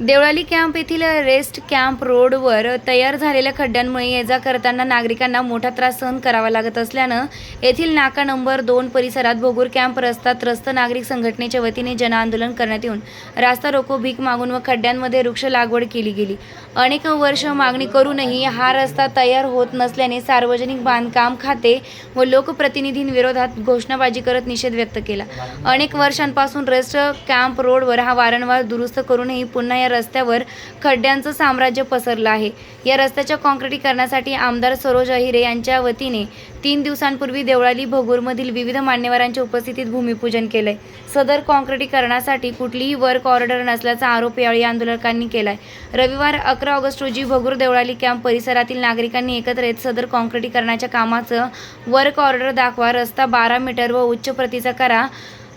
Deolali camp येथील rest camp रोडवर तयार झालेल्या खड्ड्यांमुळे ये जा करताना नागरिकांना मोठा त्रास सहन करावा लागत असल्यानं येथील नाका नंबर दोन परिसरात भोगूर कॅम्प रस्ता त्रस्त नागरिक संघटनेच्या वतीने जनआंदोलन करण्यात येऊन रास्ता रोको भीक मागून व खड्ड्यांमध्ये वृक्ष लागवड केली गेली. अनेक वर्ष मागणी करूनही हा रस्ता तयार होत नसल्याने सार्वजनिक बांधकाम खाते व लोकप्रतिनिधींविरोधात घोषणाबाजी करत निषेध व्यक्त केला. अनेक वर्षांपासून रेस्ट कॅम्प रोडवर हा वारंवार दुरुस्त करूनही पुन्हा या रस्त्यावर खड्ड्यांचं साम्राज्य पसरलं आहे. या रस्त्याच्या काँक्रिटीकरणासाठी आमदार सरोज अहिरे यांच्या वतीने तीन दिवसांपूर्वी देवळाली भगूरमधील विविध मान्यवरांच्या उपस्थितीत भूमिपूजन केलंय. सदर काँक्रिटीकरणासाठी कुठलीही वर्क ऑर्डर नसल्याचा आरोप यावेळी आंदोलकांनी केलाय. रविवार अकरा ऑगस्ट रोजी भगूर देवळाली कॅम्प परिसरातील नागरिकांनी एकत्र येत सदर काँक्रिटीकरणाच्या कामाचं वर्क ऑर्डर दाखवा रस्ता बारा मीटर व उच्च प्रतीचा करा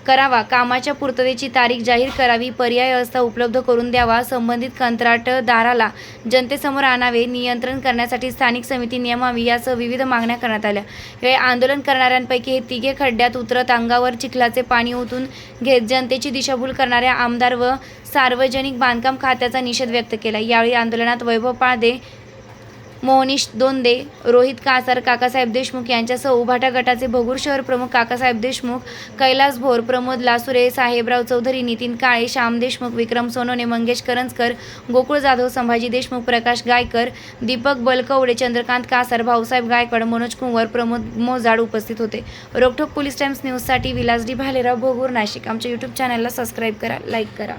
करावा. कामाच्या पूर्ततेची तारीख जाहीर करावी. पर्याय रस्ता उपलब्ध करून द्यावा. संबंधित कंत्राटदाराला जनतेसमोर आणावे. नियंत्रण करण्यासाठी स्थानिक समिती नियमावी यासह विविध मागण्या करण्यात आल्या. यावेळी आंदोलन करणाऱ्यांपैकी हे तिघे खड्ड्यात उतरत अंगावर चिखलाचे पाणी ओतून घेत जनतेची दिशाभूल करणाऱ्या आमदार व सार्वजनिक बांधकाम खात्याचा निषेध व्यक्त केला. यावेळी आंदोलनात वैभव पाळदे मोहनीश दोंदे रोहित कासार काकासाहेब देशमुख यांच्यासह उभाटा गटाचे भगूर शहर प्रमुख काकासाहेब देशमुख कैलास भोर प्रमोद लासुरे साहेबराव चौधरी नितीन काळे श्याम देशमुख विक्रम सोनोने मंगेश करंजकर गोकुळ जाधव संभाजी देशमुख प्रकाश गायकर दीपक बलकवडे चंद्रकांत कासार भाऊसाहेब गायकवाड मनोज कुंवर प्रमोद मोजाड उपस्थित होते. रोकठोक पोलीस टाइम्स न्यूजसाठी विलास डी भालेराव भोगूर नाशिक. आमच्या यूट्यूब चॅनलला सबस्क्राईब करा लाईक करा.